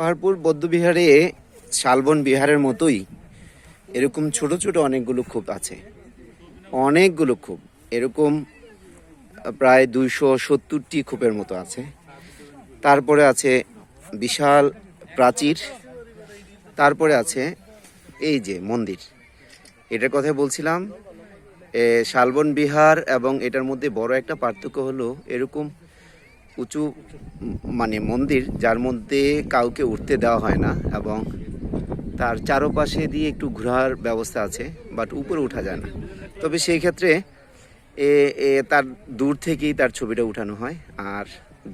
পাহাড়পুর বৌদ্ধবিহারে শালবন বিহারের মতোই এরকম ছোট ছোট অনেকগুলো খোপ আছে। অনেকগুলো খোপ এরকম প্রায় দুইশো সত্তরটি খোপের মতো আছে। তারপরে আছে বিশাল প্রাচীর। তারপরে আছে এই যে মন্দির। এটার কথা বলছিলাম শালবন বিহার এবং এটার মধ্যে বড় একটা পার্থক্য হলো এরকম উঁচু মানে মন্দির, যার মধ্যে কাউকে উঠতে দেওয়া হয় না এবং তার চারপাশে দিয়ে একটু ঘোরার ব্যবস্থা আছে বাট উপরে উঠা যায় না। তবে সেই ক্ষেত্রে এ তার দূর থেকেই তার ছবিটা উঠানো হয়, আর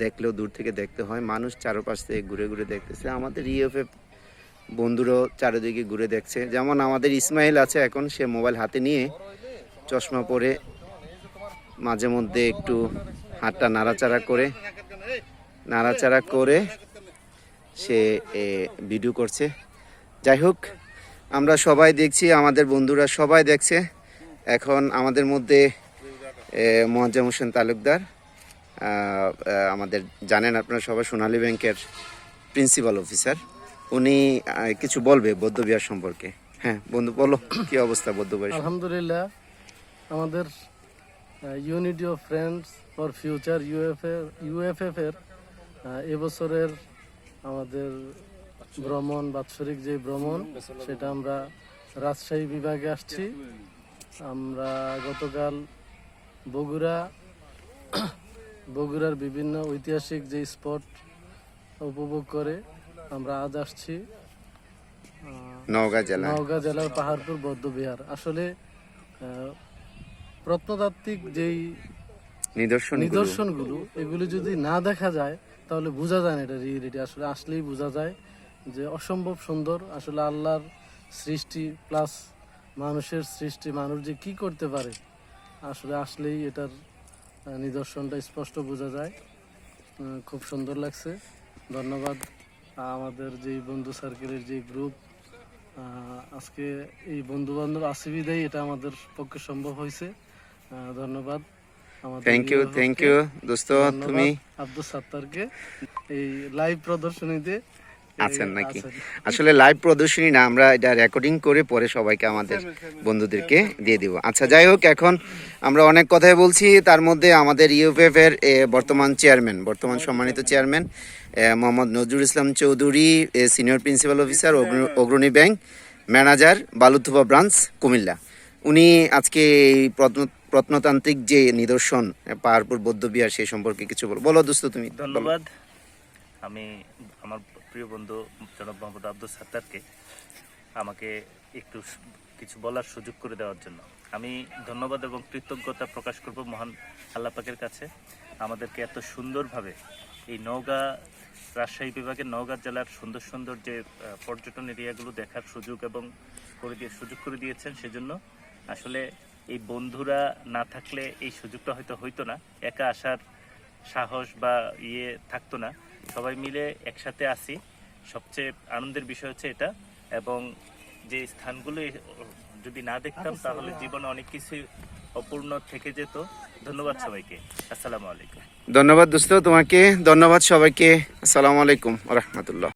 দেখলেও দূর থেকে দেখতে হয়। মানুষ চারপাশ থেকে ঘুরে ঘুরে দেখতেছে। আমাদের ইএফএফ বন্ধুরাও চারিদিকে ঘুরে দেখছে। যেমন আমাদের ইসমাইল আছে এখন, সে মোবাইল হাতে নিয়ে চশমা পরে মাঝে মধ্যে একটু হাতটা নাড়াচাড়া করে নাড়াচাড়া করে সে ভিডিও করছে। যাই হোক, আমরা সবাই দেখছি, আমাদের বন্ধুরা সবাই দেখছে। এখন আমাদের মধ্যে মোয়াজ্জাম হোসেন তালুকদার আমাদের জানেন আপনারা সবাই, সোনালী ব্যাংকের প্রিন্সিপাল অফিসার উনি কিছু বলবে বৌদ্ধবিহার সম্পর্কে। হ্যাঁ বন্ধু বলো, কি অবস্থা বৌদ্ধবিহার আলহামদুলিল্লাহ, আমাদের unity of friends for future UFA UFF এর এবছরের আমাদের ভ্রমণ বাৎসরিক যে ভ্রমণ সেটা আমরা রাজশাহী বিভাগে আসছি। আমরা গতকাল বগুড়া বগুড়ার বিভিন্ন ঐতিহাসিক যে স্পট উপভোগ করে আমরা আজ আসছি। নওগাঁ জেলা নওগাঁ জেলার পাহাড়পুর বৌদ্ধবিহার আসলে প্রত্নতাত্ত্বিক যেই নিদর্শন নিদর্শনগুলো এগুলো যদি না দেখা যায় তাহলে বোঝা যায় না এটা রিয়েলিটি আসলে আসলেই বোঝা যায় যে অসম্ভব সুন্দর। আসলে আল্লাহর সৃষ্টি প্লাস মানুষের সৃষ্টি, মানুষ যে কী করতে পারে, আসলে আসলেই এটার নিদর্শনটা স্পষ্ট বোঝা যায়। খুব সুন্দর লাগছে। ধন্যবাদ। আমাদের যে বন্ধু সার্কেলের যে গ্রুপ আজকে এই বন্ধু বান্ধব আসিবিদাই এটা আমাদের পক্ষে সম্ভব হয়েছে। ধন্যবাদ। থ্যাংক ইউ থ্যাংক ইউ দোস্ত তুমি আব্দুল সাত্তারকে এই লাইভ প্রদর্শনীতে আছেন নাকি? আসলে লাইভ প্রদর্শনী না আমরা এটা রেকর্ডিং করে পরে সবাইকে আমাদের বন্ধুদেরকে দিয়ে দিব। আচ্ছা যাই হোক এখন আমরা অনেক কথাই বলছি তার মধ্যে আমাদের ইউপিএফ এর বর্তমান চেয়ারম্যান বর্তমান সম্মানিত chairman Mohammad Nazrul Islam Chowdhury senior principal officer অগ্র- Agrani bank manager Baluthuba branch Comilla. উনি আজকে এই প্রত্নতান্ত্রিক যে নিদর্শন, পাহাড়পুর, বৌদ্ধবিহার সেই সম্পর্কে কিছু বলো। বলো দোস্ত তুমি ধন্যবাদ। আমি আমার প্রিয় বন্ধু জনাব মোহাম্মদ আব্দুল সাত্তারকে আমাকে একটু কিছু বলার সুযোগ করে দেওয়ার জন্য। আমি ধন্যবাদ এবং কৃতজ্ঞতা প্রকাশ করব মহান আল্লাহ পাকের কাছে। আমাদেরকে এত সুন্দরভাবে এই নওগাঁ রাজশাহী বিভাগের নওগাঁ জেলার সুন্দর সুন্দর যে পর্যটন এরিয়াগুলো দেখার সুযোগ এবং করে দিয়ে সুযোগ করে দিয়েছেন সেজন্য আসলে এই বন্ধুরা না থাকলে এই সুযোগটা হয়তো হইতো না। একা আসার সাহস বা ইয়ে থাকতো না। সবাই মিলে একসাথে আসি সবচেয়ে আনন্দের বিষয় হচ্ছে এটা। এবং যে স্থানগুলো যদি না দেখতাম তাহলে জীবনে অনেক কিছু অপূর্ণ থেকে যেত। ধন্যবাদ সবাইকে। আসসালামু আলাইকুম। ধন্যবাদ দোস্ত তোমাকে। ধন্যবাদ সবাইকে। আসসালামু আলাইকুম রহমতুল্লাহ।